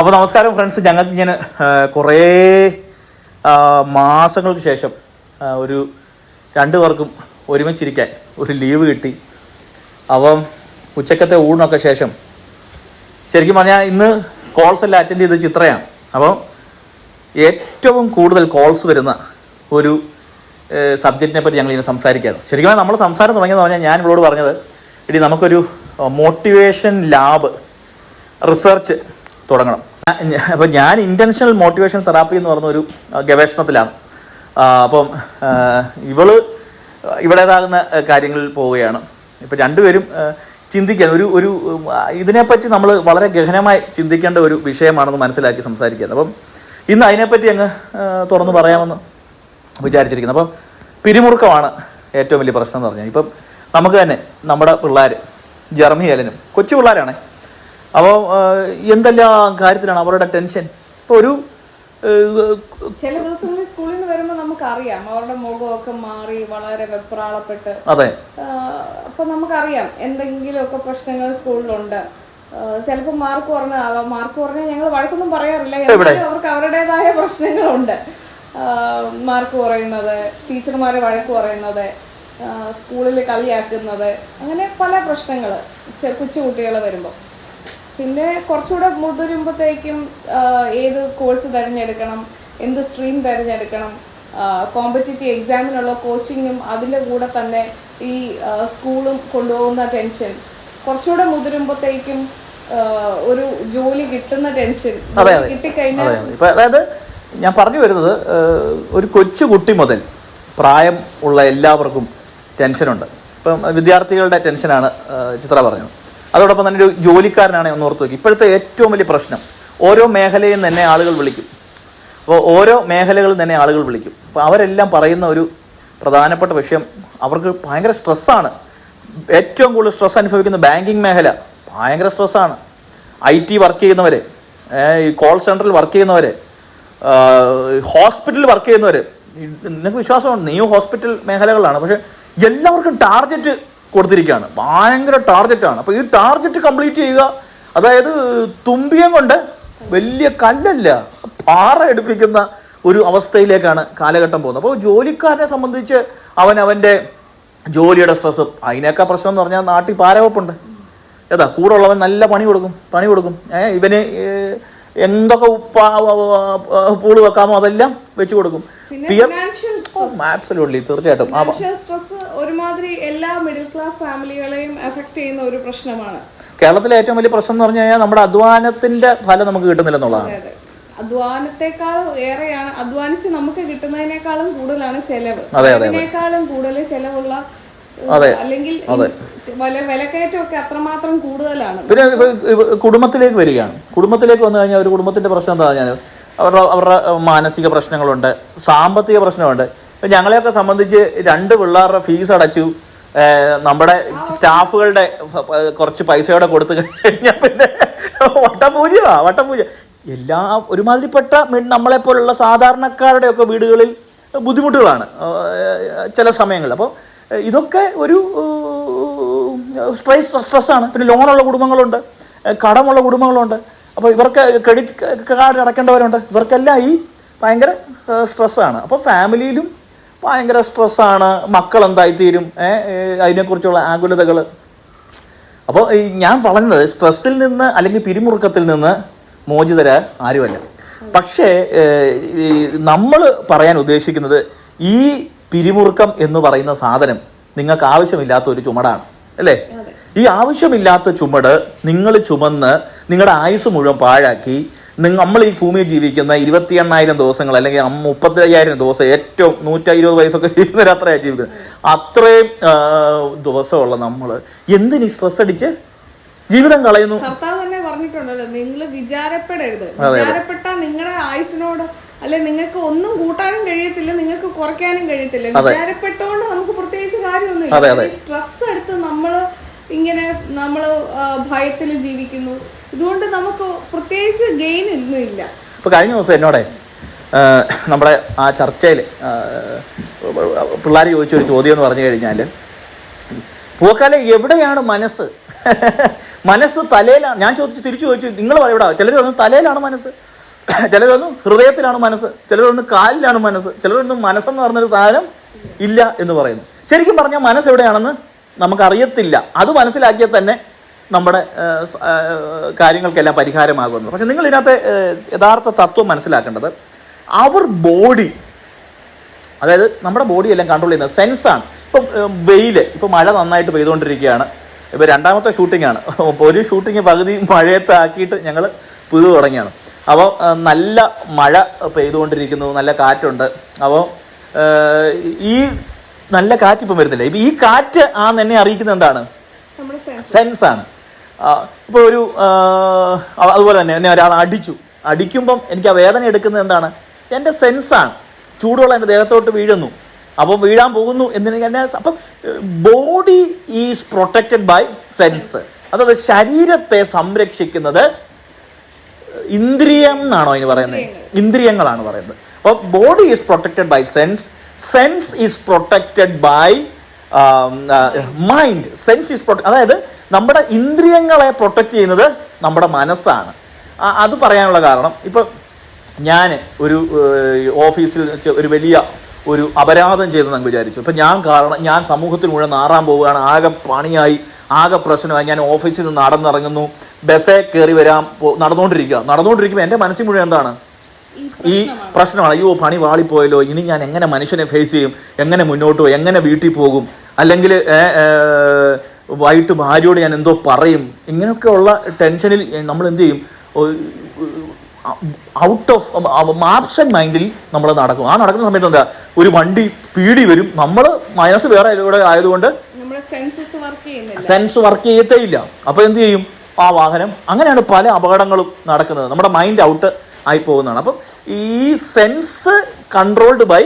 അപ്പോൾ നമസ്കാരം ഫ്രണ്ട്സ്. ഞങ്ങൾക്ക് ഇങ്ങനെ കുറേ മാസങ്ങൾക്ക് ശേഷം ഒരു രണ്ടു പേർക്കും ഒരുമിച്ചിരിക്കാൻ ഒരു ലീവ് കിട്ടി. അപ്പം ഉച്ചക്കത്തെ ഊണൊക്കെ ശേഷം ശരിക്കും പറഞ്ഞാൽ ഇന്ന് കോൾസ് എല്ലാം അറ്റൻഡ് ചെയ്ത ചിത്രയാണ്. അപ്പം ഏറ്റവും കൂടുതൽ കോൾസ് വരുന്ന ഒരു സബ്ജക്റ്റിനെ പറ്റി ഞങ്ങൾ ഇങ്ങനെ സംസാരിക്കാറ് ശരിക്കും നമ്മൾ സംസാരം തുടങ്ങിയെന്ന് പറഞ്ഞാൽ ഞാൻ ഇവളോട് പറഞ്ഞത് ഇനി നമുക്കൊരു മോട്ടിവേഷൻ ലാബ് റിസർച്ച് തുടങ്ങണം. അപ്പോൾ ഞാൻ ഇന്റൻഷണൽ മോട്ടിവേഷൻ തെറാപ്പി എന്ന് പറഞ്ഞ ഒരു ഗവേഷണത്തിലാണ്. അപ്പം ഇവൾ ഇവിടേതാകുന്ന കാര്യങ്ങളിൽ പോവുകയാണ്. ഇപ്പം രണ്ടുപേരും ചിന്തിക്കാൻ ഒരു ഒരു ഇതിനെപ്പറ്റി നമ്മൾ വളരെ ഗഹനമായി ചിന്തിക്കേണ്ട ഒരു വിഷയമാണെന്ന് മനസ്സിലാക്കി സംസാരിക്കുന്നത് അപ്പം ഇന്ന് അതിനെപ്പറ്റി അങ്ങ് തുറന്നു പറയാമെന്ന് വിചാരിച്ചിരിക്കുന്നത് അപ്പം പിരിമുറുക്കമാണ് ഏറ്റവും വലിയ പ്രശ്നം എന്ന് പറഞ്ഞാൽ. ഇപ്പം നമുക്ക് തന്നെ നമ്മുടെ പിള്ളേർ ജർമ്മി ഏലനും കൊച്ചു പിള്ളേരാണ് അപ്പോൾ എന്തെല്ലാം കാര്യത്തിലാണ് അവരുടെ ടെൻഷൻ? ഇപ്പോൾ ഒരു ചില ദിവസങ്ങളിൽ സ്കൂളിൽ നിന്ന് വരുമ്പോൾ നമുക്കറിയാം. അവരുടെ മുഖമൊക്കെ മാറി വളരെ വെപ്രാളപ്പെട്ട്. അതെ. അപ്പൊ നമുക്കറിയാം എന്തെങ്കിലുമൊക്കെ പ്രശ്നങ്ങൾ സ്കൂളിലുണ്ട്. ചിലപ്പോൾ മാർക്ക് കുറഞ്ഞാവാം മാർക്ക് കുറഞ്ഞ ഞങ്ങൾ വഴക്കൊന്നും പറയാറില്ല. എന്നാലും അവർക്ക് അവരുടേതായ പ്രശ്നങ്ങളുണ്ട്. മാർക്ക് കുറയുന്നത് ടീച്ചർമാരെ വഴക്ക് പറയുന്നത് സ്കൂളിൽ കളിയാക്കുന്നത് അങ്ങനെ പല പ്രശ്നങ്ങൾ കൊച്ചുകുട്ടികൾ വരുമ്പോൾ. പിന്നെ കുറച്ചുകൂടെ മുതിരുമ്പോഴത്തേക്കും ഏത് കോഴ്സ് തിരഞ്ഞെടുക്കണം എന്ത് സ്ട്രീം തിരഞ്ഞെടുക്കണം കോമ്പറ്റേറ്റീവ് എക്സാമിനുള്ള കോച്ചിങ്ങും അതിന്റെ കൂടെ തന്നെ ഈ സ്കൂളും കൊണ്ടുപോകുന്ന ടെൻഷൻ കുറച്ചുകൂടെ മുതിരുമ്പോഴത്തേക്കും ഒരു ജോലി കിട്ടുന്ന ടെൻഷൻ കിട്ടിക്കഴിഞ്ഞാൽ അതായത് ഞാൻ പറഞ്ഞു വരുന്നത് ഒരു കൊച്ചു കുട്ടി മുതൽ പ്രായം ഉള്ള എല്ലാവർക്കും ടെൻഷനുണ്ട് ഇപ്പം വിദ്യാർത്ഥികളുടെ ടെൻഷനാണ് ചിത്ര പറഞ്ഞത്. അതോടൊപ്പം തന്നെ ഒരു ജോലിക്കാരനാണ് ഒന്ന് ഓർത്ത് നോക്കി. ഇപ്പോഴത്തെ ഏറ്റവും വലിയ പ്രശ്നം ഓരോ മേഖലയിൽ തന്നെ ആളുകൾ വിളിക്കും. അപ്പോൾ ഓരോ മേഖലകളിൽ തന്നെ ആളുകൾ വിളിക്കും. അപ്പോൾ അവരെല്ലാം പറയുന്ന ഒരു പ്രധാനപ്പെട്ട വിഷയം അവർക്ക് ഭയങ്കര സ്ട്രെസ്സാണ്. ഏറ്റവും കൂടുതൽ സ്ട്രെസ് അനുഭവിക്കുന്ന ബാങ്കിങ് മേഖല ഭയങ്കര സ്ട്രെസ്സാണ്. ഐ ടി വർക്ക് ചെയ്യുന്നവർ ഈ കോൾ സെന്ററിൽ വർക്ക് ചെയ്യുന്നവർ ഹോസ്പിറ്റലിൽ വർക്ക് ചെയ്യുന്നവർ നിനക്ക് വിശ്വാസമുണ്ട്? നീ ഹോസ്പിറ്റൽ മേഖലകളാണ് പക്ഷേ എല്ലാവർക്കും ടാർഗറ്റ് കൊടുത്തിരിക്കുകയാണ്. ഭയങ്കര ടാർജറ്റാണ്. അപ്പോൾ ഈ ടാർജറ്റ് കംപ്ലീറ്റ് ചെയ്യുക അതായത് തുമ്പിയം കൊണ്ട് വലിയ കല്ലല്ല പാറ എടുപ്പിക്കുന്ന ഒരു അവസ്ഥയിലേക്കാണ് കാലഘട്ടം പോകുന്നത്. അപ്പോൾ ജോലിക്കാരനെ സംബന്ധിച്ച് അവൻ അവന്റെ ജോലിയുടെ സ്ട്രെസ് അതിനൊക്കെ പ്രശ്നം എന്ന് പറഞ്ഞാൽ നാട്ടിൽ പാരവപ്പുണ്ട്. ഏതാ കൂടെ ഉള്ളവൻ നല്ല പണി കൊടുക്കും പണി കൊടുക്കും. ഇവന് എന്തൊക്കെ ഉപ്പ പൂൾ വെക്കാമോ അതെല്ലാം വെച്ചു കൊടുക്കും. പിയർ ഫിനാൻഷ്യൽ ആബ്സല്യൂട്ട്ലി തീർച്ചയായിട്ടും. സ്ട്രെസ് ഒരുമാതിരി എല്ലാ മിഡിൽ ക്ലാസ് ഫാമിലികളെയും എഫക്ട് ചെയ്യുന്ന ഒരു പ്രശ്നമാണ്. കേരളത്തിലെ ഏറ്റവും വലിയ പ്രശ്നം എന്ന് പറഞ്ഞു കഴിഞ്ഞാൽ നമ്മുടെ അധ്വാനത്തിന്റെ ഫലം നമുക്ക് കിട്ടുന്നില്ല എന്നുള്ളതാണ്. അതെ. അധ്വാനത്തെക്കാൾ ഏറെയാണ് അധ്വാനിച്ച് നമുക്ക് കിട്ടുന്നതിനേക്കാളും കൂടുതലാണ് ചെലവ്. അതെ, അതെ, അതിനേക്കാളും കൂടുതൽ ചെലവുള്ള അതെ, അല്ലെങ്കിൽ അത്രമാത്രം കൂടുതലാണ്. പിന്നെ കുടുംബത്തിലേക്ക് വരികയാണ്. കുടുംബത്തിലേക്ക് വന്നു കഴിഞ്ഞാൽ ഒരു കുടുംബത്തിന്റെ പ്രശ്നം എന്താ പറഞ്ഞാൽ അവരുടെ അവരുടെ മാനസിക പ്രശ്നങ്ങളുണ്ട് സാമ്പത്തിക പ്രശ്നമുണ്ട്. ഇപ്പം ഞങ്ങളെയൊക്കെ സംബന്ധിച്ച് രണ്ട് പിള്ളേരുടെ ഫീസ് അടച്ചു നമ്മുടെ സ്റ്റാഫുകളുടെ കുറച്ച് പൈസയോടെ കൊടുത്തു കഴിഞ്ഞാൽ പിന്നെ വട്ടപൂജയാ വട്ടപൂജ. എല്ലാ ഒരുമാതിരിപ്പെട്ട നമ്മളെ നമ്മളെപ്പോലുള്ള സാധാരണക്കാരുടെ ഒക്കെ വീടുകളിൽ ബുദ്ധിമുട്ടുകളാണ് ചില സമയങ്ങളിൽ. അപ്പോൾ ഇതൊക്കെ ഒരു സ്ട്രെസ് സ്ട്രെസ്സാണ്. പിന്നെ ലോണുള്ള കുടുംബങ്ങളുണ്ട് കടമുള്ള കുടുംബങ്ങളുണ്ട്. അപ്പോൾ ഇവർക്ക് ക്രെഡിറ്റ് കാർഡ് അടക്കേണ്ടവരുണ്ട്. ഇവർക്കെല്ലാം ഈ ഭയങ്കര സ്ട്രെസ്സാണ്. അപ്പോൾ ഫാമിലിയിലും ഭയങ്കര സ്ട്രെസ്സാണ്. മക്കൾ എന്തായിത്തീരും അതിനെക്കുറിച്ചുള്ള ആകുലതകൾ അപ്പോൾ ഈ ഞാൻ പറഞ്ഞത് സ്ട്രെസ്സിൽ നിന്ന് അല്ലെങ്കിൽ പിരിമുറുക്കത്തിൽ നിന്ന് മോചിതര ആരുമല്ല. പക്ഷേ നമ്മൾ പറയാൻ ഉദ്ദേശിക്കുന്നത് ഈ പിരിമുറുക്കം എന്ന് പറയുന്ന സാധനം നിങ്ങൾക്ക് ആവശ്യമില്ലാത്ത ഒരു ചുമടാണ്. അല്ലേ? ഈ ആവശ്യമില്ലാത്ത ചുമട് നിങ്ങൾ ചുമന്ന് നിങ്ങളുടെ ആയുസ് മുഴുവൻ പാഴാക്കി നിങ്ങൾ നമ്മൾ ഈ ഭൂമിയിൽ ജീവിക്കുന്ന ഇരുപത്തി എണ്ണായിരം ദിവസങ്ങൾ അല്ലെങ്കിൽ മുപ്പത്തി അയ്യായിരം ദിവസം ഏറ്റവും നൂറ്റി ഇരുപത് വയസ്സൊക്കെ ജീവിക്കുന്നവർ അത്രയാണ് ജീവിക്കുന്നത്. അത്രയും ദിവസമുള്ള നമ്മൾ എന്തിനു സ്ട്രെസ് അടിച്ച്? ജീവിതം കളയുന്നു. തന്നെ പറഞ്ഞിട്ടുണ്ടല്ലോ നിങ്ങൾ വിചാരപ്പെടരുത്. വിചാരപ്പെട്ട നിങ്ങളുടെ ആയുസിനോട് അല്ലെ നിങ്ങൾക്ക് ഒന്നും കൂട്ടാനും കഴിയത്തില്ല നിങ്ങൾക്ക് കുറയ്ക്കാനും കഴിയത്തില്ല. വിചാരപ്പെട്ടോണ്ട് നമുക്ക് പ്രത്യേകിച്ച് കാര്യമൊന്നുമില്ല. സ്ട്രെസ് എടുത്ത് നമ്മൾ ഇങ്ങനെ നമ്മൾ ഭയത്തിൽ ജീവിക്കുന്നു. ഇതുകൊണ്ട് നമുക്ക് പ്രത്യേകിച്ച് ഗെയിൻ ഒന്നുമില്ല ഇപ്പൊ കഴിഞ്ഞ ദിവസം എന്നോടെ നമ്മുടെ ആ ചർച്ചയിൽ പിള്ളേർ ചോദിച്ചൊരു ചോദ്യം എന്ന് പറഞ്ഞു കഴിഞ്ഞാൽ പൂക്കാല എവിടെയാണ് മനസ്സ്? മനസ്സ് തലയിലാണ്. ഞാൻ ചോദിച്ചു തിരിച്ചു ചോദിച്ചു നിങ്ങൾ എവിടെ ചിലർ പറഞ്ഞു തലയിലാണ് മനസ്സ്. ചിലർ പറഞ്ഞു ഹൃദയത്തിലാണ് മനസ്സ്. ചിലർ പറഞ്ഞു കാലിലാണ് മനസ്സ്. ചിലർ പറഞ്ഞു മനസ്സെന്ന് പറഞ്ഞൊരു സാധനം ഇല്ല എന്ന് പറയുന്നു. ശരിക്കും പറഞ്ഞാൽ മനസ്സ് എവിടെയാണെന്ന് നമുക്കറിയത്തില്ല. അത് മനസ്സിലാക്കിയാൽ തന്നെ നമ്മുടെ കാര്യങ്ങൾക്കെല്ലാം പരിഹാരമാകുന്നു. പക്ഷെ നിങ്ങൾ ഇതിനകത്ത് യഥാർത്ഥ തത്വം മനസ്സിലാക്കേണ്ടത് അവർ ബോഡി അതായത് നമ്മുടെ ബോഡി എല്ലാം കൺട്രോൾ ചെയ്യുന്നത് സെൻസാണ്. ഇപ്പം വെയിൽ ഇപ്പം മഴ നന്നായിട്ട് പെയ്തുകൊണ്ടിരിക്കുകയാണ്. ഇപ്പോൾ രണ്ടാമത്തെ അപ്പോൾ ഒരു ഷൂട്ടിംഗ് പകുതി മഴയത്ത് ആക്കിയിട്ട് ഞങ്ങൾ പുതു തുടങ്ങിയാണ്. അപ്പോൾ നല്ല മഴ പെയ്തുകൊണ്ടിരിക്കുന്നു നല്ല കാറ്റുണ്ട്. അപ്പോൾ ഈ നല്ല കാറ്റ് ഇപ്പം വരുന്നില്ല. ഇപ്പം ഈ കാറ്റ് ആ എന്നെ അറിയിക്കുന്നത് എന്താണ്? സെൻസ്. ആണ്. ഇപ്പോൾ ഒരു അതുപോലെ തന്നെ എന്നെ ഒരാൾ അടിച്ചു. അടിക്കുമ്പം എനിക്ക് ആ വേദന എടുക്കുന്നത് എന്താണ്? എന്റെ സെൻസാണ് ചൂടുവെള്ളം എന്റെ ദേഹത്തോട്ട് വീഴുന്നു. അപ്പം വീഴാൻ പോകുന്നു എന്നെനിക്ക് എന്നെ അപ്പം body is protected by sense. അതായത് ശരീരത്തെ സംരക്ഷിക്കുന്നത് ഇന്ദ്രിയം എന്നാണോ അതിന് പറയുന്നത്? ഇന്ദ്രിയങ്ങളാണ് പറയുന്നത്. അപ്പോൾ body is protected by sense sense is protected by mind sense is protect അതായത് നമ്മുടെ ഇന്ദ്രിയങ്ങളെ പ്രൊട്ടക്റ്റ് ചെയ്യുന്നത് നമ്മുടെ മനസ്സാണ്. അത് പറയാനുള്ള കാരണം ഇപ്പം ഞാൻ ഒരു ഓഫീസിൽ ഒരു വലിയ ഒരു അപരാധം ചെയ്തെന്ന് വിചാരിച്ചു. ഇപ്പം ഞാൻ കാരണം ഞാൻ സമൂഹത്തിൽ മുഴുവൻ നാറാൻ പോവുകയാണ്. ആകെ പണിയായി ആകെ പ്രശ്നമായി. ഞാൻ ഓഫീസിൽ നിന്ന് നടന്നിറങ്ങുന്നു. ബസ്സേ കയറി വരാൻ പോ- നടന്നുകൊണ്ടിരിക്കുക. നടന്നുകൊണ്ടിരിക്കുമ്പോൾ എന്റെ മനസ്സിൽ മുഴുവൻ എന്താണ്? ഈ പ്രശ്നമാണ്. അയ്യോ പണി വാളിപ്പോയല്ലോ. ഇനി ഞാൻ എങ്ങനെ മനുഷ്യനെ ഫേസ് ചെയ്യും? എങ്ങനെ മുന്നോട്ട് പോകും എങ്ങനെ വീട്ടിൽ പോകും? അല്ലെങ്കിൽ വൈകിട്ട് ഭാര്യയോട് ഞാൻ എന്തോ പറയും? ഇങ്ങനെയൊക്കെയുള്ള ടെൻഷനിൽ നമ്മൾ എന്ത് ചെയ്യും? ഔട്ട് ഓഫ് ആബ്സെന്റ് മൈൻഡിൽ നമ്മൾ നടക്കും. ആ നടക്കുന്ന സമയത്ത് എന്താ? ഒരു വണ്ടി പീടി വരും. നമ്മൾ മൈനസ് വേറെ ഇവിടെ ആയതുകൊണ്ട് സെൻസ് വർക്ക് ചെയ്യത്തേ ഇല്ല അപ്പോൾ എന്ത് ചെയ്യും? ആ വാഹനം. അങ്ങനെയാണ് പല അപകടങ്ങളും നടക്കുന്നത്. നമ്മുടെ മൈൻഡ് ഔട്ട് ആയി പോകുന്നതാണ്. അപ്പം ഈ സെൻസ് കൺട്രോൾഡ് ബൈ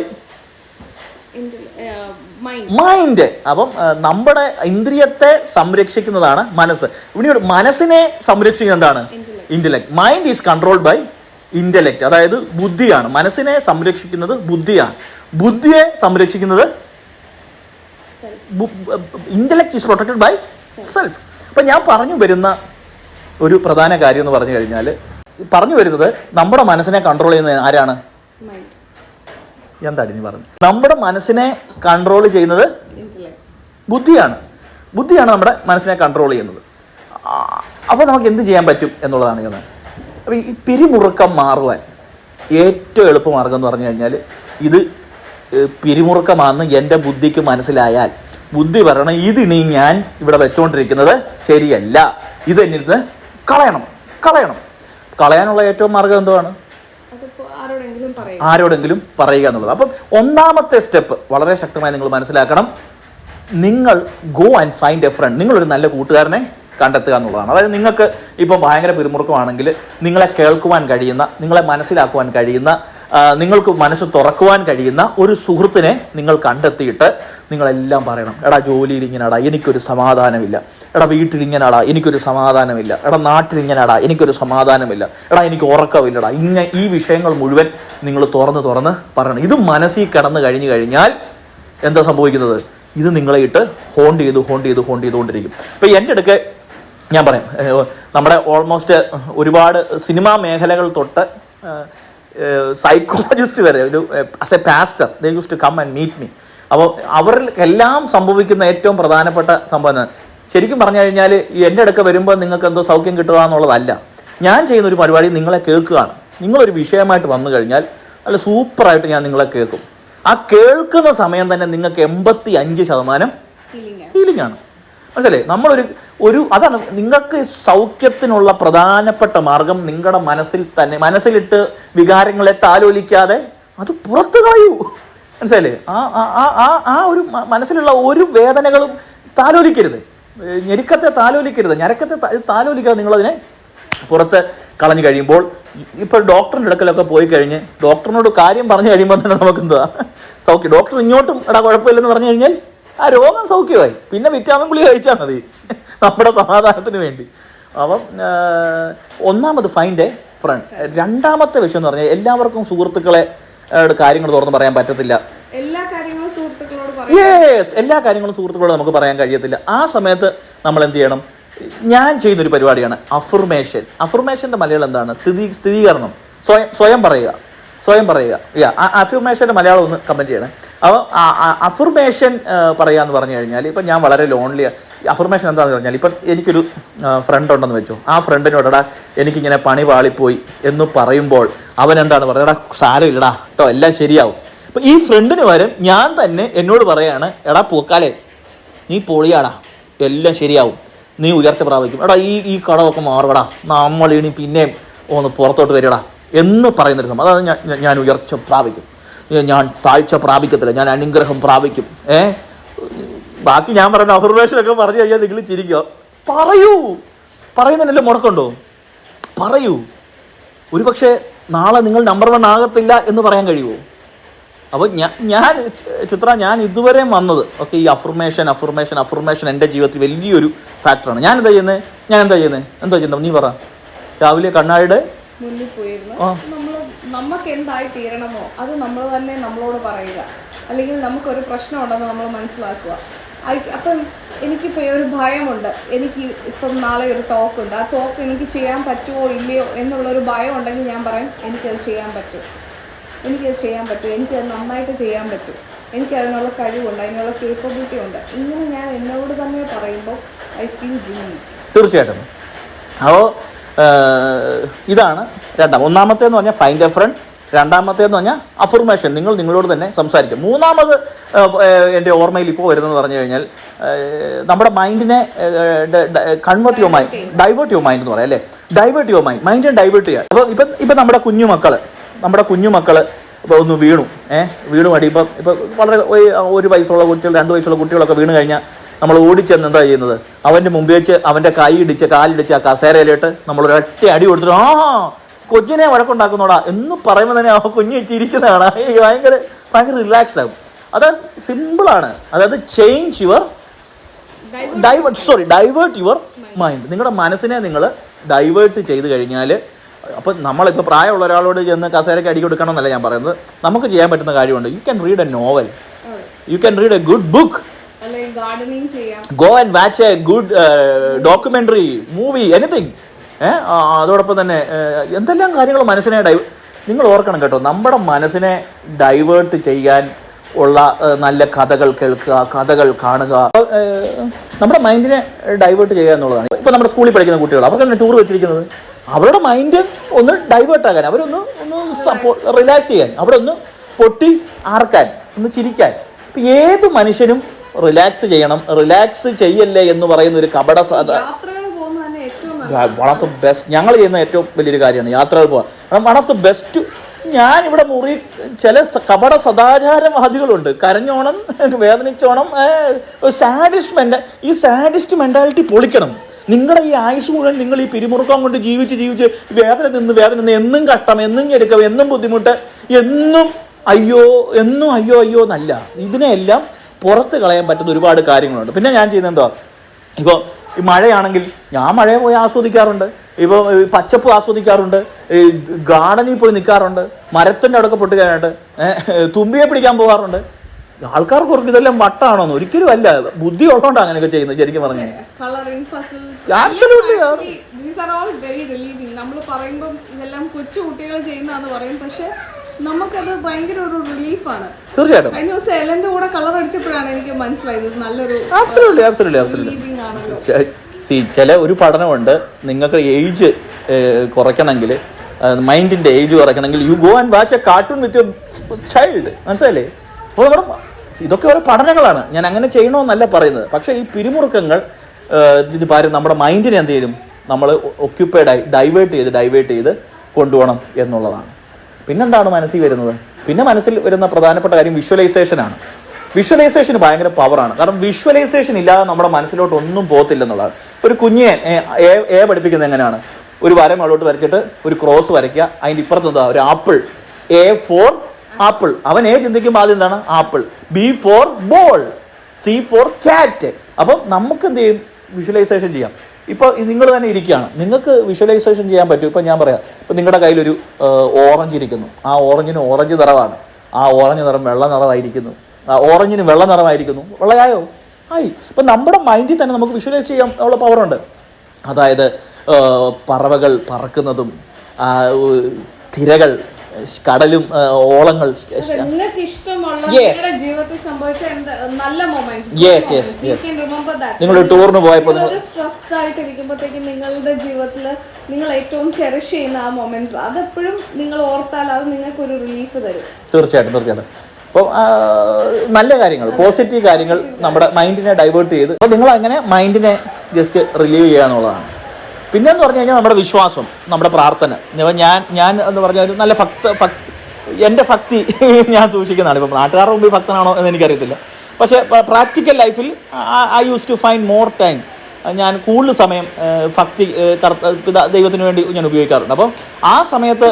മൈൻഡ് അപ്പം നമ്മുടെ ഇന്ദ്രിയത്തെ സംരക്ഷിക്കുന്നതാണ് മനസ്സ്. ഇവിടെ മനസ്സിനെ സംരക്ഷിക്കുന്നത് എന്താണ്? Intellect mind is controlled by intellect അതായത് ബുദ്ധിയാണ്. മനസ്സിനെ സംരക്ഷിക്കുന്നത് ബുദ്ധിയാണ്. ബുദ്ധിയെ സംരക്ഷിക്കുന്നത് intellect is protected by self അപ്പം ഞാൻ പറഞ്ഞു വരുന്ന ഒരു പ്രധാന കാര്യം എന്ന് പറഞ്ഞു കഴിഞ്ഞാൽ പറഞ്ഞു വരുന്നത് നമ്മുടെ മനസ്സിനെ കൺട്രോൾ ചെയ്യുന്നത് ആരാണ്? എന്താണ് നീ പറഞ്ഞു നമ്മുടെ മനസ്സിനെ കൺട്രോൾ ചെയ്യുന്നത് ബുദ്ധിയാണ്. ബുദ്ധിയാണ് നമ്മുടെ മനസ്സിനെ കൺട്രോൾ ചെയ്യുന്നത്. അപ്പോൾ നമുക്ക് എന്ത് ചെയ്യാൻ പറ്റും എന്നുള്ളതാണ് ഞാൻ അപ്പോൾ ഈ പിരിമുറുക്കം മാറുവാൻ ഏറ്റവും എളുപ്പമാർഗം എന്ന് പറഞ്ഞു കഴിഞ്ഞാൽ ഇത് പിരിമുറുക്കമാണെന്ന് എന്റെ ബുദ്ധിക്ക് മനസ്സിലായാൽ ബുദ്ധി പറയണം ഇതിനി ഞാൻ ഇവിടെ വെച്ചുകൊണ്ടിരിക്കുന്നത് ശരിയല്ല. ഇത് എന്നിരുന്ന് കളയണം കളയണം. കളയാനുള്ള ഏറ്റവും മാർഗം എന്തുവാണ്? ആരോടെങ്കിലും പറയുക എന്നുള്ളത്. അപ്പം ഒന്നാമത്തെ സ്റ്റെപ്പ് വളരെ ശക്തമായി നിങ്ങൾ മനസ്സിലാക്കണം. നിങ്ങൾ go and find a friend നിങ്ങളൊരു നല്ല കൂട്ടുകാരനെ കണ്ടെത്തുക എന്നുള്ളതാണ്. അതായത് നിങ്ങൾക്ക് ഇപ്പം ഭയങ്കര പിരിമുറുക്കമാണെങ്കിൽ നിങ്ങളെ കേൾക്കുവാൻ കഴിയുന്ന നിങ്ങളെ മനസ്സിലാക്കുവാൻ കഴിയുന്ന നിങ്ങൾക്ക് മനസ്സ് തുറക്കുവാൻ കഴിയുന്ന ഒരു സുഹൃത്തിനെ നിങ്ങൾ കണ്ടെത്തിയിട്ട് നിങ്ങളെല്ലാം പറയണം. എടാ ജോലിയിൽ ഇങ്ങനെടാ. എനിക്കൊരു സമാധാനമില്ല. എടാ വീട്ടിൽ ഇങ്ങനെടാ എനിക്കൊരു സമാധാനമില്ല. എടാ നാട്ടിൽ ഇങ്ങനെടാ എനിക്കൊരു സമാധാനമില്ല. എടാ എനിക്ക് ഉറക്കമില്ലടാ. ഇങ്ങനെ ഈ വിഷയങ്ങൾ മുഴുവൻ നിങ്ങൾ തുറന്ന് തുറന്ന് പറയണം. ഇത് മനസ്സിൽ കിടന്നു കഴിഞ്ഞു കഴിഞ്ഞാൽ എന്താ സംഭവിക്കുന്നത്? ഇത് നിങ്ങളെ ഇട്ട് ഹോണ്ട് ചെയ്ത് ഹോണ്ട് ചെയ്ത് ഹോണ്ട് ചെയ്തുകൊണ്ടിരിക്കും. ഇപ്പം എന്റെ അടുക്ക് ഞാൻ പറയാം. നമ്മുടെ ഓൾമോസ്റ്റ് ഒരുപാട് സിനിമാ മേഖലകൾ തൊട്ട് സൈക്കോളജിസ്റ്റ് വരെ ഒരു as a pastor they use to come and meet me അപ്പോൾ അവരിൽ എല്ലാം സംഭവിക്കുന്ന ഏറ്റവും പ്രധാനപ്പെട്ട സംഭവം? ശരിക്കും പറഞ്ഞു കഴിഞ്ഞാൽ എന്റെ അടുക്ക വരുമ്പോൾ നിങ്ങൾക്ക് എന്തോ സൗഖ്യം കിട്ടുക എന്നുള്ളതല്ല ഞാൻ ചെയ്യുന്ന ഒരു പരിപാടി നിങ്ങളെ കേൾക്കുകയാണ്. നിങ്ങളൊരു വിഷയമായിട്ട് വന്നു കഴിഞ്ഞാൽ നല്ല സൂപ്പറായിട്ട് ഞാൻ നിങ്ങളെ കേൾക്കും. ആ കേൾക്കുന്ന സമയം തന്നെ നിങ്ങൾക്ക് എൺപത്തി അഞ്ച് ശതമാനം ഫീലിംഗ് ഹീലിംഗ് ആണ്. മനസ്സിലേ നമ്മളൊരു ഒരു അതാണ് നിങ്ങൾക്ക് സൗഖ്യത്തിനുള്ള പ്രധാനപ്പെട്ട മാർഗം നിങ്ങളുടെ മനസ്സിൽ തന്നെ മനസ്സിലിട്ട് വികാരങ്ങളെ താലോലിക്കാതെ അത് പുറത്തു കളയൂ. മനസ്സിലല്ലേ ആ ആ ആ- ആ ഒരു മനസ്സിലുള്ള ഒരു വേദനകളും താലോലിക്കരുത്. ഞെരുക്കത്തെ താലോലിക്കരുത്. ഞരക്കത്തെ താലോലിക്കാതെ നിങ്ങളതിനെ പുറത്ത് കളഞ്ഞു കഴിയുമ്പോൾ ഇപ്പോൾ ഡോക്ടറിന്റെ അടുക്കലൊക്കെ പോയി കഴിഞ്ഞ് ഡോക്ടറിനോട് കാര്യം പറഞ്ഞു കഴിയുമ്പോൾ തന്നെ നമുക്ക് എന്താ സൗഖ്യം. ഡോക്ടർ ഇങ്ങോട്ടും എടാ കുഴപ്പമില്ലെന്ന് പറഞ്ഞു കഴിഞ്ഞാൽ ആ രോഗം സൗഖ്യമായി. പിന്നെ വിറ്റാമിൻ ഗുളി കഴിച്ചാൽ മതി. നമ്മുടെ സമാധാനത്തിന് വേണ്ടി. അപ്പം ഒന്നാമത് ഫൈൻഡ് എ ഫ്രണ്ട് രണ്ടാമത്തെ വിഷയം എന്ന് പറഞ്ഞാൽ എല്ലാവർക്കും സുഹൃത്തുക്കളെ കാര്യങ്ങൾ തുറന്ന് പറയാൻ പറ്റത്തില്ല. എല്ലാ കാര്യങ്ങളും സുഹൃത്തുക്കളോട് പറയും യെസ് എല്ലാ കാര്യങ്ങളും സുഹൃത്തുക്കളോട് നമുക്ക് പറയാൻ കഴിയത്തില്ല. ആ സമയത്ത് നമ്മൾ എന്ത് ചെയ്യണം? ഞാൻ ചെയ്യുന്നൊരു പരിപാടിയാണ്. അഫർമേഷൻ അഫർമേഷന്റെ മലയാളം എന്താണ്? സ്ഥിതി സ്ഥിരീകരണം സ്വയം സ്വയം പറയുക. സ്വയം പറയുക. യാ അഫർമേഷന്റെ മലയാളം ഒന്ന് കമന്റ് ചെയ്യണേ. അപ്പോൾ അഫർമേഷൻ പറയുക എന്ന് പറഞ്ഞു കഴിഞ്ഞാൽ ഇപ്പം ഞാൻ വളരെ ലോൺലി അഫർമേഷൻ എന്താണെന്ന് പറഞ്ഞാൽ ഇപ്പം എനിക്കൊരു ഫ്രണ്ട് ഉണ്ടെന്ന് വെച്ചു. ആ ഫ്രണ്ടിനോടടാ എനിക്കിങ്ങനെ പണി പാളിപ്പോയി എന്ന് പറയുമ്പോൾ അവൻ എന്താണ് പറയുക സാരമില്ലടാ. കേട്ടോ എല്ലാം ശരിയാവും. അപ്പം ഈ ഫ്രണ്ടിന് പകരം ഞാൻ തന്നെ എന്നോട് പറയാണ് എടാ പൂക്കാലെ നീ പൊളിയാടാ എല്ലാം ശരിയാവും നീ ഉയർച്ച പ്രാപിക്കും. എടാ ഈ ഈ കടമൊക്കെ മാറടാ നമ്മൾ ഇനി പിന്നെയും ഒന്ന് പുറത്തോട്ട് വരികടാ എന്ന് പറയുന്നൊരു സംഭവം. അതാണ് ഞാൻ ഞാൻ- ഉയർച്ച പ്രാപിക്കും. ഞാൻ താഴ്ച പ്രാപിക്കത്തില്ല ഞാൻ അനുഗ്രഹം പ്രാപിക്കും. ഏ ബാക്കി ഞാൻ പറയുന്ന അഫർമേഷനൊക്കെ പറഞ്ഞു കഴിഞ്ഞാൽ നിങ്ങൾ ചിരിക്കുക പറയൂ. പറയുന്നതിനല്ലേ മുടക്കുണ്ടോ? പറയൂ. ഒരു പക്ഷേ നാളെ നിങ്ങൾ നമ്പർ വൺ ആകത്തില്ല എന്ന് പറയാൻ കഴിയുമോ? അപ്പോൾ ഞാൻ ഞാൻ ചിത്ര ഞാൻ ഇതുവരെ വന്നത് ഓക്കെ ഈ അഫർമേഷൻ അഫർമേഷൻ അഫർമേഷൻ എന്റെ ജീവിതത്തിൽ വലിയൊരു ഫാക്ടറാണ് ഞാൻ എന്താ ചെയ്യുന്നത് ഞാൻ എന്താ ചെയ്യുന്നത് എന്താ ചെയ്യുന്നത് നീ പറ. രാവിലെ കണ്ണാടിയുടെ മുന്നിൽ പോയിരുന്നു. നമ്മൾ നമുക്ക് എന്തായി തീരണമോ? അത് നമ്മൾ തന്നെ നമ്മളോട് പറയുക. അല്ലെങ്കിൽ നമുക്കൊരു പ്രശ്നം ഉണ്ടെന്ന് നമ്മൾ മനസ്സിലാക്കുക. അപ്പം എനിക്കിപ്പോൾ ഒരു ഭയമുണ്ട്. എനിക്ക് ഇപ്പം നാളെ ഒരു ടോക്ക് ഉണ്ട്. ആ ടോക്ക് എനിക്ക് ചെയ്യാൻ പറ്റുമോ ഇല്ലയോ എന്നുള്ളൊരു ഭയം ഉണ്ടെങ്കിൽ ഞാൻ പറയും എനിക്കത് ചെയ്യാൻ പറ്റും. എനിക്കത് ചെയ്യാൻ പറ്റും എനിക്കത് നന്നായിട്ട് ചെയ്യാൻ പറ്റും എനിക്ക് അതിനുള്ള കഴിവുണ്ട് അതിനുള്ള കേപ്പബിലിറ്റി ഉണ്ട്. ഇങ്ങനെ ഞാൻ എന്നോട് തന്നെ പറയുമ്പോൾ ഐ ഫീൽ റിലീവ് തീർച്ചയായിട്ടും. അപ്പോൾ ഇതാണ് രണ്ടാം. ഒന്നാമത്തെ എന്ന് പറഞ്ഞാൽ ഫൈൻഡ് എ ഫ്രണ്ട് രണ്ടാമത്തേന്ന് പറഞ്ഞാൽ അഫർമേഷൻ നിങ്ങൾ നിങ്ങളോട് തന്നെ സംസാരിക്കും മൂന്നാമത് എന്റെ ഓർമ്മയിൽ ഇപ്പോൾ വരുന്നതെന്ന് പറഞ്ഞു കഴിഞ്ഞാൽ നമ്മുടെ മൈൻഡിനെ convert your mind divert your mind എന്ന് പറയാം അല്ലേ? ഡൈവേർട്ട് യുവർ മൈൻഡ് മൈൻഡിനെ ഡൈവേർട്ട് ചെയ്യുക. അപ്പോൾ ഇപ്പം ഇപ്പം നമ്മുടെ കുഞ്ഞു മക്കൾ നമ്മുടെ കുഞ്ഞു മക്കൾ ഇപ്പോൾ ഒന്ന് വീണു. ഏഹ് വീണു മടി. ഇപ്പം ഇപ്പം വളരെ ഒരു- വയസ്സുള്ള കുട്ടികൾ രണ്ട് വയസ്സുള്ള കുട്ടികളൊക്കെ വീണ് കഴിഞ്ഞാൽ നമ്മൾ ഓടിച്ചെന്ന് എന്താ ചെയ്യുന്നത്? അവന്റെ മുമ്പിൽ വെച്ച് അവന്റെ കൈ ഇടിച്ച് കാലിടിച്ച് ആ കസേരയിലിട്ട് നമ്മൾ ഒരൊറ്റ അടി കൊടുത്തിട്ട് ആ കൊച്ചിനെ വഴക്കുണ്ടാക്കുന്നോടാ എന്ന് പറയുമ്പോൾ തന്നെ ആ കുഞ്ഞ് ചിരിക്കുന്നതാണ്. ഭയങ്കര ഭയങ്കര റിലാക്സ്ഡ് ആകും അത് സിമ്പിളാണ് അതായത് change your divert sorry divert your mind നിങ്ങളുടെ മനസ്സിനെ നിങ്ങൾ ഡൈവേർട്ട് ചെയ്ത് കഴിഞ്ഞാൽ അപ്പം നമ്മളിപ്പോൾ പ്രായമുള്ള ഒരാളോട് ചെന്ന് കസേരയ്ക്ക് അടി കൊടുക്കണം എന്നല്ല ഞാൻ പറയുന്നത്. നമുക്ക് ചെയ്യാൻ പറ്റുന്ന കാര്യമുണ്ട്. You can read a novel you can read a good book go and watch a good documentary movie anything ഏഹ് അതോടൊപ്പം തന്നെ എന്തെല്ലാം കാര്യങ്ങൾ മനസ്സിനെ ഡൈ നിങ്ങൾ ഓർക്കണം കേട്ടോ. നമ്മുടെ മനസ്സിനെ ഡൈവേർട്ട് ചെയ്യാൻ ഉള്ള നല്ല കഥകൾ കേൾക്കുക കഥകൾ കാണുക. നമ്മുടെ മൈൻഡിനെ ഡൈവേർട്ട് ചെയ്യുക എന്നുള്ളതാണ്. ഇപ്പോൾ നമ്മുടെ സ്കൂളിൽ പഠിക്കുന്ന കുട്ടികൾ അവർക്ക് ടൂർ വെച്ചിരിക്കുന്നത്? അവരുടെ മൈൻഡ് ഒന്ന് ഡൈവേർട്ട് ആകാൻ അവരൊന്ന് ഒന്ന് സപ്പോർട്ട് റിലാക്സ് ചെയ്യാൻ അവിടെ ഒന്ന് പൊട്ടി ആർക്കാൻ ഒന്ന് ചിരിക്കാൻ. ഇപ്പം ഏത് മനുഷ്യനും റിലാക്സ് ചെയ്യണം റിലാക്സ് ചെയ്യല്ലേ എന്ന് പറയുന്ന ഒരു കപട വൺ ഓഫ് ദ ബെസ്റ്റ് ഞങ്ങൾ ചെയ്യുന്ന ഏറ്റവും വലിയൊരു കാര്യമാണ് യാത്രകൾ പോകാൻ വൺ ഓഫ് ദ ബെസ്റ്റ് ഞാൻ ഇവിടെ മുറി ചില കപട സദാചാരവാദികളുണ്ട്. കരഞ്ഞോണം വേദനിച്ചോണം സാഡിസ്റ്റ് മെന്റ ഈ സാഡിസ്റ്റ് മെന്റാലിറ്റി പൊളിക്കണം. നിങ്ങളുടെ ഈ ആയുസ് മുഴുവൻ നിങ്ങൾ ഈ പിരിമുറുക്കം കൊണ്ട് ജീവിച്ച് ജീവിച്ച് വേദന നിന്ന് വേദന നിന്ന് എന്നും കഷ്ടം എന്നും ഞെരുക്കം എന്നും ബുദ്ധിമുട്ട് എന്നും അയ്യോ എന്നും അയ്യോ അയ്യോ എന്നല്ല. ഇതിനെല്ലാം പുറത്ത് കളയാൻ പറ്റുന്ന ഒരുപാട് കാര്യങ്ങളുണ്ട്. പിന്നെ ഞാൻ ചെയ്യുന്നത് എന്തോ ഇപ്പോൾ ഈ മഴയാണെങ്കിൽ ഞാൻ മഴയെ പോയി ആസ്വദിക്കാറുണ്ട്. ഇപ്പോൾ പച്ചപ്പ് ആസ്വദിക്കാറുണ്ട്. ഗാർഡനിൽ പോയി നിൽക്കാറുണ്ട്. മരത്തിന്റെ അടുക്ക പൊട്ടുകയായിട്ട് തുമ്പിയെ പിടിക്കാൻ പോകാറുണ്ട്. ആൾക്കാർക്ക് ഓർക്കും ഇതെല്ലാം വട്ടാണോന്ന് ഒരിക്കലും അല്ല. ബുദ്ധി ഉള്ളതുകൊണ്ട് അങ്ങനെയൊക്കെ ചെയ്യുന്നത് ശരിക്കും പറഞ്ഞു. നമ്മൾ പറയുമ്പോൾ ഇതെല്ലാം കൊച്ചു കുട്ടികൾ ചെയ്യുന്നതാന്ന് പറയും. പക്ഷെ നമുക്കത് ഭയങ്കര ഒരു റിലീഫാണ് തീർച്ചയായിട്ടും. കഴിഞ്ഞ ദിവസം എലന്റെ കൂടെ കളർ അടിച്ചപ്പോഴാണ് എനിക്ക് മനസ്സിലായത് നല്ലൊരു സി ചില ഒരു പഠനമുണ്ട്. നിങ്ങൾക്ക് ഏജ് കുറയ്ക്കണമെങ്കിൽ മൈൻഡിന്റെ age കുറയ്ക്കണമെങ്കിൽ you go and watch a cartoon with your child മനസ്സിലല്ലേ അപ്പോൾ നമ്മുടെ ഇതൊക്കെ ഓരോ പഠനങ്ങളാണ്. ഞാൻ അങ്ങനെ ചെയ്യണമെന്നല്ല പറയുന്നത്. പക്ഷേ ഈ പിരിമുറുക്കങ്ങൾ ഇതിന് പകരം നമ്മുടെ മൈൻഡിനെ എന്ത് ചെയ്യും? നമ്മൾ ഒക്യുപ്പൈഡായി ഡൈവേർട്ട് ചെയ്ത് ഡൈവേർട്ട് ചെയ്ത് കൊണ്ടുപോകണം എന്നുള്ളതാണ്. പിന്നെന്താണ് മനസ്സിൽ വരുന്നത്? പിന്നെ മനസ്സിൽ വരുന്ന പ്രധാനപ്പെട്ട കാര്യം വിഷ്വലൈസേഷനാണ് വിഷ്വലൈസേഷന് ഭയങ്കര പവറാണ് കാരണം വിഷ്വലൈസേഷൻ ഇല്ലാതെ നമ്മുടെ മനസ്സിലോട്ട് ഒന്നും പോകത്തില്ലെന്നുള്ളതാണ്. ഒരു കുഞ്ഞിനെ എ പഠിപ്പിക്കുന്നത് എങ്ങനെയാണ്? ഒരു വരം അളോട്ട് വരച്ചിട്ട് ഒരു ക്രോസ് വരയ്ക്കുക. അതിന്റെ ഇപ്പുറത്ത് എന്താ? ഒരു ആപ്പിൾ. A for apple. അവൻ ഏ ചിന്തിക്കുമ്പോൾ ആദ്യം എന്താണ്? Apple. B for ball C for cat അപ്പം നമുക്ക് എന്ത് ചെയ്യും? വിഷ്വലൈസേഷൻ ചെയ്യാം. ഇപ്പോൾ നിങ്ങൾ തന്നെ ഇരിക്കുകയാണ്. നിങ്ങൾക്ക് വിഷ്വലൈസേഷൻ ചെയ്യാൻ പറ്റും. ഇപ്പം ഞാൻ പറയാം. ഇപ്പം നിങ്ങളുടെ കയ്യിലൊരു ഓറഞ്ച് ഇരിക്കുന്നു. ആ ഓറഞ്ചിന് ഓറഞ്ച് നിറമാണ് ആ ഓറഞ്ച് നിറം വെള്ള നിറമായിരിക്കുന്നു ആ ഓറഞ്ചിന് വെള്ള നിറമായിരിക്കുന്നു. വെള്ളയായോ? ആയി. ഇപ്പം നമ്മുടെ മൈൻഡിൽ തന്നെ നമുക്ക് വിഷ്വലൈസ് ചെയ്യാൻ ഉള്ള പവറുണ്ട് അതായത് പറവകൾ പറക്കുന്നതും തിരകൾ കടലും ഓളങ്ങൾ yes, yes. റിമെമ്പർ നിങ്ങൾ ടൂറിന് പോയപ്പോൾ സ്ട്രെസ് ആയിട്ട് ഇരിക്കുമ്പോഴത്തേക്ക് നിങ്ങളുടെ ജീവിതത്തിൽ നിങ്ങൾ ഏറ്റവും ചെറിഷ് ചെയ്യുന്ന ആ മൊമെന്റ്സ് അതെപ്പോഴും നിങ്ങൾ ഓർത്താൽ അത് നിങ്ങൾക്ക് ഒരു റിലീഫ് തരും. തീർച്ചയായിട്ടും തീർച്ചയായിട്ടും. അപ്പോൾ നല്ല കാര്യങ്ങൾ പോസിറ്റീവ് കാര്യങ്ങൾ നമ്മുടെ മൈൻഡിനെ ഡൈവേർട്ട് ചെയ്ത് അപ്പോൾ നിങ്ങൾ അങ്ങനെ മൈൻഡിനെ ജസ്റ്റ് റിലീവ് ചെയ്യുക എന്നുള്ളതാണ്. പിന്നെ എന്ന് പറഞ്ഞു കഴിഞ്ഞാൽ നമ്മുടെ വിശ്വാസം നമ്മുടെ പ്രാർത്ഥന. ഇപ്പം ഞാൻ ഞാൻ എന്ന് പറഞ്ഞാൽ ഒരു നല്ല ഭക്ത ഭക് എന്റെ ഭക്തി ഞാൻ സൂക്ഷിക്കുന്നതാണ്. ഇപ്പം നാട്ടുകാരുടെ മുമ്പിൽ ഭക്തനാണോ എന്ന് എനിക്കറിയത്തില്ല. പക്ഷേ പ്രാക്ടിക്കൽ ലൈഫിൽ I use to find more time. ഞാൻ കൂടുതൽ സമയം ഭക്തി കർത്ത- ദൈവത്തിന് വേണ്ടി ഞാൻ ഉപയോഗിക്കാറുണ്ട്. അപ്പം ആ സമയത്ത്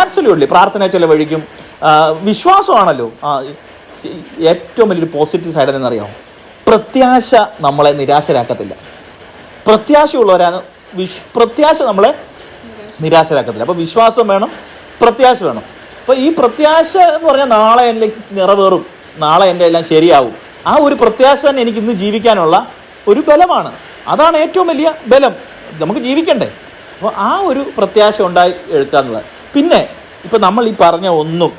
ആബ്സല്യൂട്ട്ലി പ്രാർത്ഥന ചെലവഴിക്കും. വിശ്വാസമാണല്ലോ. ഏറ്റവും വലിയൊരു പോസിറ്റീവ് സൈഡ് എന്നറിയാമോ പ്രത്യാശ നമ്മളെ നിരാശരാക്കത്തില്ല. പ്രത്യാശയുള്ളവരാണ് വിശ് പ്രത്യാശ നമ്മളെ നിരാശരാക്കത്തില്ല. അപ്പോൾ വിശ്വാസം വേണം പ്രത്യാശ വേണം. അപ്പോൾ ഈ പ്രത്യാശ എന്ന് പറഞ്ഞാൽ നാളെ എന്റെ നിറവേറും നാളെ എന്റെ എല്ലാം ശരിയാവും. ആ ഒരു പ്രത്യാശ തന്നെ എനിക്ക് ഇന്ന് ജീവിക്കാനുള്ള ഒരു ബലമാണ്. അതാണ് ഏറ്റവും വലിയ ബലം. നമുക്ക് ജീവിക്കണ്ടേ. അപ്പോൾ ആ ഒരു പ്രത്യാശ ഉണ്ടായി എടുക്കുക എന്നുള്ളത്. പിന്നെ ഇപ്പം നമ്മൾ ഈ പറഞ്ഞ ഒന്നും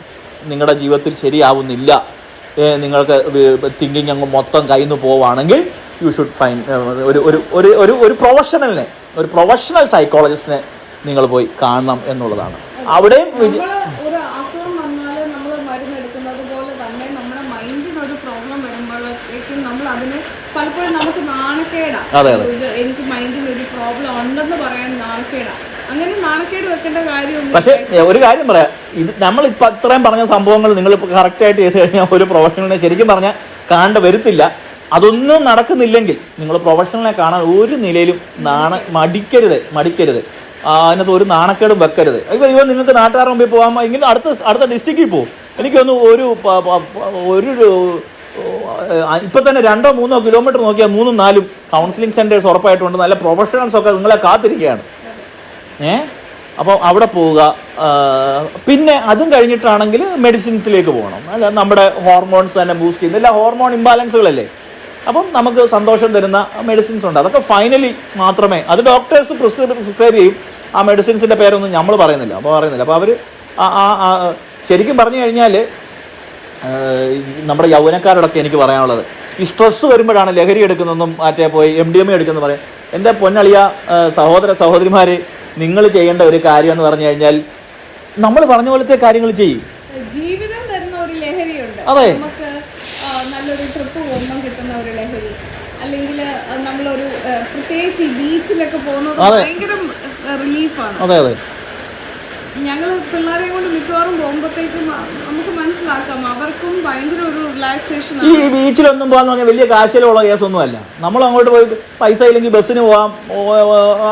നിങ്ങളുടെ ജീവിതത്തിൽ ശരിയാവുന്നില്ല. നിങ്ങൾക്ക് തിങ്കിങ് അങ്ങ് മൊത്തം കയ്യിൽ നിന്ന് പോവുകയാണെങ്കിൽ യു ഷുഡ് ഫൈൻ ഒരു ഒരു ഒരു ഒരു പ്രൊഫഷണലിനെ ഒരു പ്രൊഫഷണൽ സൈക്കോളജിസ്റ്റിനെ നിങ്ങൾ പോയി കാണണം എന്നുള്ളതാണ്. അവിടെയും ഒരു അസുഖം വന്നാൽ നമ്മൾ മരുന്നെടുക്കുന്നത് പോലെ തന്നെ നമ്മുടെ പ്രോബ്ലം വരുമ്പോഴത്തേക്കും നമ്മൾ അതിന് പലപ്പോഴും നമുക്ക്. ഇത് എനിക്ക് പ്രോബ്ലം ഉണ്ടെന്ന് പറയാൻ നാണക്കേടാ. അങ്ങനെ നാണക്കേട് വെക്കേണ്ട കാര്യമൊന്നും പക്ഷേ ഒരു കാര്യം പറയാം. ഇത് നമ്മൾ ഇപ്പൊ അത്രയും പറഞ്ഞ സംഭവങ്ങൾ നിങ്ങൾ ഇപ്പൊ കറക്റ്റ് ആയിട്ട് ചെയ്ത് കഴിഞ്ഞാൽ ഒരു പ്രൊഫഷണലിനെ ശരിക്കും പറഞ്ഞാൽ കാണേണ്ട വരുത്തില്ല. അതൊന്നും നടക്കുന്നില്ലെങ്കിൽ നിങ്ങൾ പ്രൊഫഷണലിനെ കാണാൻ ഒരു നിലയിലും നാണ മടിക്കരുത് മടിക്കരുത്. അതിനകത്ത് ഒരു നാണക്കേടും വെക്കരുത്. ഇപ്പൊ ഇവ നിങ്ങൾക്ക് നാട്ടുകാരുടെ മുമ്പിൽ പോകാൻ എങ്കിൽ അടുത്ത അടുത്ത ഡിസ്ട്രിക്റ്റിൽ പോകും എനിക്കൊന്ന് ഒരു ഒരു ഇപ്പം തന്നെ രണ്ടോ മൂന്നോ കിലോമീറ്റർ നോക്കിയാൽ മൂന്നും നാലും കൗൺസിലിംഗ് സെന്റേഴ്സ് ഉറപ്പായിട്ടുണ്ട്. നല്ല പ്രൊഫഷണൽസ് ഒക്കെ നിങ്ങളെ കാത്തിരിക്കുകയാണ്. ഏ? അപ്പോൾ അവിടെ പോവുക. പിന്നെ അതും കഴിഞ്ഞിട്ടാണെങ്കിൽ മെഡിസിൻസിലേക്ക് പോകണം. അല്ല നമ്മുടെ ഹോർമോൺസ് തന്നെ ബൂസ്റ്റ് ചെയ്യുന്ന. എല്ലാ ഹോർമോൺ ഇംബാലൻസുകളല്ലേ അപ്പം നമുക്ക് സന്തോഷം തരുന്ന മെഡിസിൻസ് ഉണ്ട്. അതൊക്കെ ഫൈനലി മാത്രമേ അത് ഡോക്ടേഴ്സ് പ്രിസ്ക്രൈബ് പ്രിസ്ക്രൈബ് ചെയ്യും. ആ മെഡിസിൻസിന്റെ പേരൊന്നും നമ്മൾ പറയുന്നില്ല. അപ്പോൾ പറയുന്നില്ല. അപ്പോൾ അവർ ആ ശരിക്കും പറഞ്ഞു കഴിഞ്ഞാൽ നമ്മുടെ യൗവനക്കാരോടൊക്കെ എനിക്ക് പറയാനുള്ളത്. ഈ സ്ട്രെസ് വരുമ്പോഴാണ് ലഹരി എടുക്കുന്നതെന്നും മറ്റേ പോയി എം ഡി എം എ എടുക്കുന്നു പറയാം. എന്റെ പൊന്നളിയ സഹോദര സഹോദരിമാർ നിങ്ങൾ ചെയ്യേണ്ട ഒരു കാര്യം എന്ന് പറഞ്ഞു കഴിഞ്ഞാൽ നമ്മൾ പറഞ്ഞ പോലത്തെ കാര്യങ്ങൾ ചെയ്യും. അതെ. നമുക്ക് ആ, നല്ലൊരു ട്രിപ്പ് പോകുമ്പോൾ കിട്ടുന്ന ഒരു ലഹരി അല്ലെങ്കിൽ നമ്മളൊരു ആ, പ്രത്യേകിച്ച് ഈ ബീച്ചിലൊക്കെ പോകുന്നത്. ഭയങ്കര റിലീഫാണ്. അതെ അതെ. ഞങ്ങൾ പിള്ളേരെ കൊണ്ട് മിക്കവാറും പോകുമ്പോഴത്തേക്കും നമുക്ക് മനസ്സിലാക്കാം അവർക്കും ഭയങ്കര ഒരു റിലാക്സേഷൻ ഈ ബീച്ചിലൊന്നും പോകാന്ന് പറഞ്ഞാൽ വലിയ കാശിലുള്ള കേസൊന്നും അല്ല നമ്മൾ അങ്ങോട്ട് പോയി പൈസ ഇല്ലെങ്കിൽ ബസ്സിന് പോവാം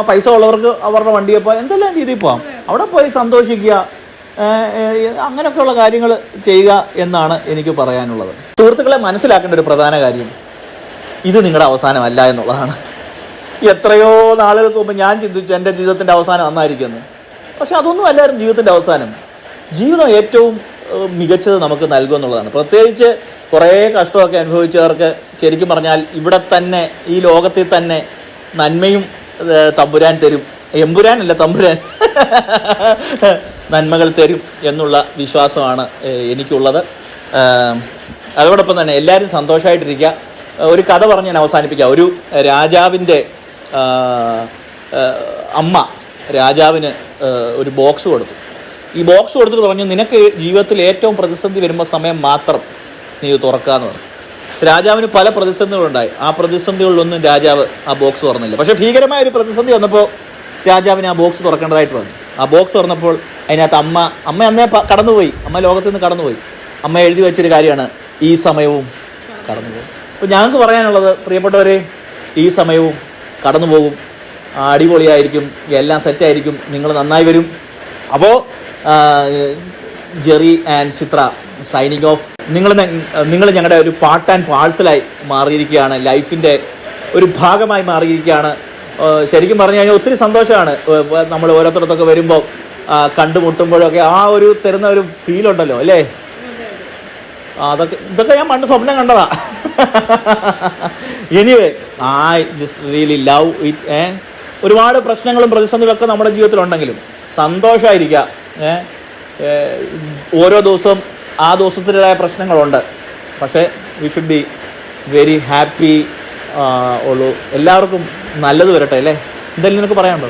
പൈസ ഉള്ളവർക്ക് അവരുടെ വണ്ടിയെ പോവാം എന്തെല്ലാം രീതിയിൽ പോവാം. അവിടെ പോയി സന്തോഷിക്കുക അങ്ങനെയൊക്കെയുള്ള കാര്യങ്ങൾ ചെയ്യുക എന്നാണ് എനിക്ക് പറയാനുള്ളത്. സുഹൃത്തുക്കളെ മനസ്സിലാക്കേണ്ട ഒരു പ്രധാന കാര്യം ഇത് നിങ്ങളുടെ അവസാനമല്ല എന്നുള്ളതാണ്. എത്രയോ നാളുകൾക്ക് മുമ്പ് ഞാൻ ചിന്തിച്ചു എന്റെ ജീവിതത്തിന്റെ അവസാനം അന്നായിരിക്കുമെന്ന്. പക്ഷെ അതൊന്നും അല്ലായിരുന്നു ജീവിതത്തിന്റെ അവസാനം. ജീവിതം ഏറ്റവും മികച്ചത് നമുക്ക് നൽകും എന്നുള്ളതാണ് പ്രത്യേകിച്ച് കുറേ കഷ്ടമൊക്കെ അനുഭവിച്ചവർക്ക് ശരിക്കും പറഞ്ഞാൽ ഇവിടെ തന്നെ ഈ ലോകത്തിൽ തന്നെ നന്മയും തമ്പുരാൻ തരും. എമ്പുരാനല്ല തമ്പുരാൻ. നന്മകൾ തരും എന്നുള്ള വിശ്വാസമാണ് എനിക്കുള്ളത്. അതോടൊപ്പം തന്നെ എല്ലാവരും സന്തോഷമായിട്ടിരിക്കുക. ഒരു കഥ പറഞ്ഞ് ഞാൻ അവസാനിപ്പിക്കാം. ഒരു രാജാവിന്റെ അമ്മ രാജാവിന് ഒരു ബോക്സ് കൊടുത്തു. ഈ ബോക്സ് കൊടുത്തിട്ട് പറഞ്ഞു നിനക്ക് ജീവിതത്തിൽ ഏറ്റവും പ്രതിസന്ധി വരുമ്പോൾ സമയം മാത്രം നീ ഇത് തുറക്കാന്ന് പറഞ്ഞു. രാജാവിന് പല പ്രതിസന്ധികളുണ്ടായി. ആ പ്രതിസന്ധികളിലൊന്നും രാജാവ് ആ ബോക്സ് തുറന്നില്ല. പക്ഷേ ഭീകരമായ ഒരു പ്രതിസന്ധി വന്നപ്പോൾ രാജാവിന് ആ ബോക്സ് തുറക്കേണ്ടതായിട്ട് വന്നു. ആ ബോക്സ് തുറന്നപ്പോൾ അതിനകത്ത് അമ്മ അമ്മ അന്നേ കടന്നുപോയി. അമ്മ ലോകത്ത് നിന്ന് കടന്നുപോയി. അമ്മ എഴുതി വെച്ചൊരു കാര്യമാണ് ഈ സമയവും കടന്നുപോയി അപ്പോൾ ഞങ്ങൾക്ക് പറയാനുള്ളത് പ്രിയപ്പെട്ടവരെ ഈ സമയവും കടന്നു പോകും. അടിപൊളിയായിരിക്കും. എല്ലാം സെറ്റായിരിക്കും നിങ്ങൾ നന്നായി വരും. അപ്പോൾ Jerry and Chitra signing off നിങ്ങൾ നിങ്ങൾ ഞങ്ങളുടെ ഒരു പാർട്ട് ആൻഡ് പാഴ്സലായി മാറിയിരിക്കുകയാണ്. ലൈഫിന്റെ ഒരു ഭാഗമായി മാറിയിരിക്കുകയാണ്. ശരിക്കും പറഞ്ഞു കഴിഞ്ഞാൽ ഒത്തിരി സന്തോഷമാണ്. നമ്മൾ ഓരോരുത്തരത്തൊക്കെ വരുമ്പോൾ കണ്ടുമുട്ടുമ്പോഴൊക്കെ ആ ഒരു തരുന്ന ഒരു ഫീലുണ്ടല്ലോ അല്ലേ? അതൊക്കെ ഇതൊക്കെ ഞാൻ പണ്ട് സ്വപ്നം കണ്ടതാ. Anyway I just really love it ഏ? ഒരുപാട് പ്രശ്നങ്ങളും പ്രതിസന്ധികളൊക്കെ നമ്മുടെ ജീവിതത്തിലുണ്ടെങ്കിലും സന്തോഷമായിരിക്കുക ഓരോ ദിവസവും ആ ദിവസത്തിന്റെതായ പ്രശ്നങ്ങളുണ്ട്. പക്ഷേ we should be very happy ഉള്ളൂ. എല്ലാവർക്കും നല്ലത് വരട്ടെ അല്ലേ? എന്തായാലും നിനക്ക് പറയാനുണ്ടോ?